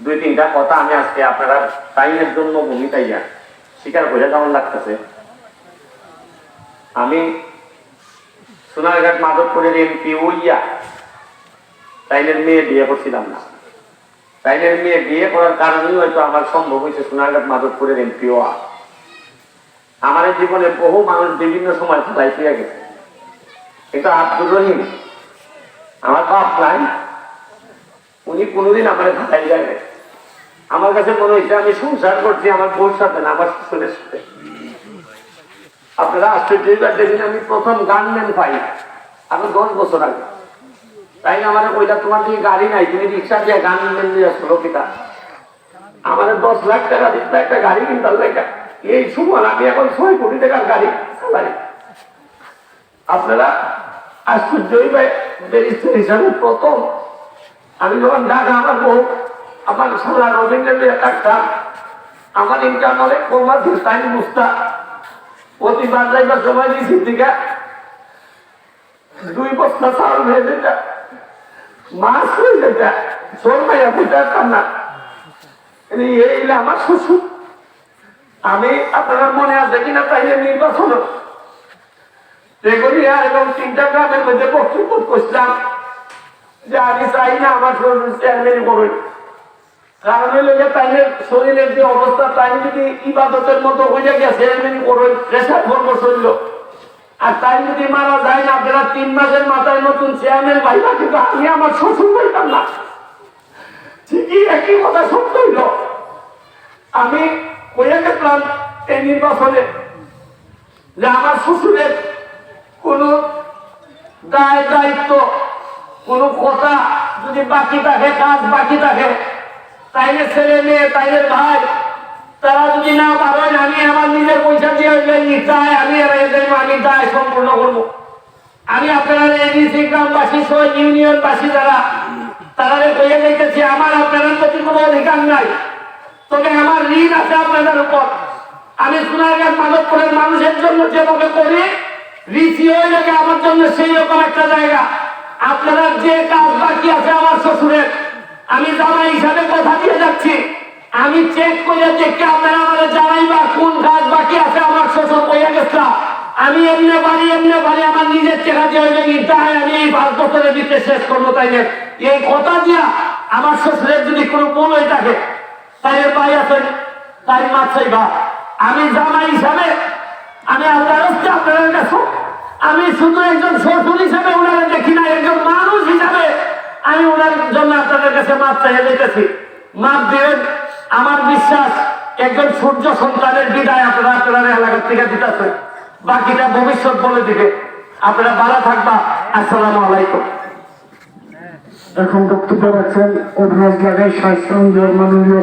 দুই তিনটা কথা আমি আজকে আপনারা টাইমের জন্য ভূমিকাইয়া স্বীকার করে কেমন লাগতেছে। আমি সোনারঘাট মাধবপুরের এমপি উইয়া তাইনের মেয়ে বিয়ে করছিলাম না। তাইনের মেয়ে বিয়ে করার কারণেই হয়তো আমার সম্ভব হয়েছে সোনারঘাট মাধবপুরের এমপি হওয়া। আমার জীবনে বহু মানুষ বিভিন্ন সময় খেলাই ফিরে গেছে। কিন্তু আব্দুর রহিম, আমার বাপ নাই উনি কোনোদিন আমার খেলাই যাবে আমার কাছে মনে হয়েছে, আমি সংসার করছি, আমার বউর সাথে না, আমার শ্বশুরের সাথে। আপনারা আশ্চর্য হইবার দেখেন আমি প্রথম গানম্যান পাই। আমি দশ বছর আগে। তাই আমার ওইটা তোমার দিকে গাড়ি নাই, তুমি রিক্সা দিয়ে গানম্যান নিয়ে আসলো পিতা আমাদের দশ লাখ টাকা দিতে একটা গাড়ি কিনতাম এই সময় আমি এখন ছয় কোটি টাকার গাড়ি চালাই। আপনারা আশ্চর্য হইবে হিসাবে প্রথম আমি যখন ঢাকা আমার বউ, আমার সারা রবীন্দ্র থাকতাম আমার ইনকাম অনেক কম আছে, তাই বুঝতাম প্রতিবার যাইবার সময় দিয়েছি দিকে। দুই বস্তা চাউল হয়ে যেটা মাছ হয়ে যেটা চলবে বুঝতাম না। এই আমার শ্বশুর। আমি, আপনার মনে আছে কিনা তাইলে নির্বাচন। রেগুলিয়া এবং তিনটা গ্রামের মধ্যে বক্তব্য করছিলাম। যে আমি চাই না আমার চেয়ারম্যান করুন কারণ যে তাইলে শরীরের যে অবস্থা, তাই যদি ইবাদতের মতো হয়ে গেছে চেয়ারম্যান করুন প্রেশার করব শরীর। আর তাই যদি মারা যায় না তিন মাসের মাথায় নতুন চেয়ারম্যান ভাইবা, কিন্তু আমি আমার শ্বশুর না। ঠিকই একই কথা সত্য আমি কইয়া দেখলাম এই নির্বাচনে যে আমার শ্বশুরের কোন দায় দায়িত্ব কোন কথা যদি বাকি থাকে, কাজ বাকি থাকে, তাইলে ছেলে মেয়ে, তাইলে ভাই, তারা যদি না পারেন, আমি আমার নিজের পয়সা দিয়ে হইলে আমি আমি দায় সম্পূর্ণ করব। আমি আপনারা এডিসি গ্রামবাসী সহ ইউনিয়নবাসী যারা, তারা কইয়া দেখতেছি আমার আপনাদের প্রতি কোনো অধিকার নাই। তবে আমার ঋণ আছে আপনাদের উপর। আমি সোনারঘাট মাধবপুরের মানুষের জন্য যেভাবে করি রিসি হয়ে আমার জন্য সেই রকম একটা জায়গা। আপনারা যে কাজ বাকি আছে আমার শ্বশুরের, আমি জামাই হিসাবে কথা দিয়ে যাচ্ছি। আমি চেক করে দেখে আপনারা আমাদের জানাইবা কোন কাজ বাকি আছে আমার শ্বশুর কইয়া গেছিলাম আমি এমনি বাড়ি এমনি বাড়ি, আমার নিজের চেহারা দিয়ে হইলে তাই আমি এই পাঁচ বছরের ভিতরে শেষ করব তাই। এই কথা দিয়া আমার শ্বশুরের যদি কোনো ভুল হয়ে থাকে, তাই এর ভাই আছেন, তাই মাছ আমি জামাই হিসাবে, আমি আপনাদের কাছে আমি শুধু একজন শ্বশুর হিসাবে ওনারা দেখি না, একজন মানুষ হিসাবে আমি ওনার জন্য আপনাদের কাছে মাপ চাইয়ে যেতেছি মাপ দিবেন, আমার বিশ্বাস একজন সূর্য সন্তানের বিদায় আপনারা আপনারা এলাকার থেকে দিতেছে বাকিটা ভবিষ্যৎ বলে দিবে। আপনারা ভালো থাকবা। আসসালামু আলাইকুম। এখন বক্তব্য রাখছেন অভিনাশ লাগাই স্বাস্থ্য মাননীয়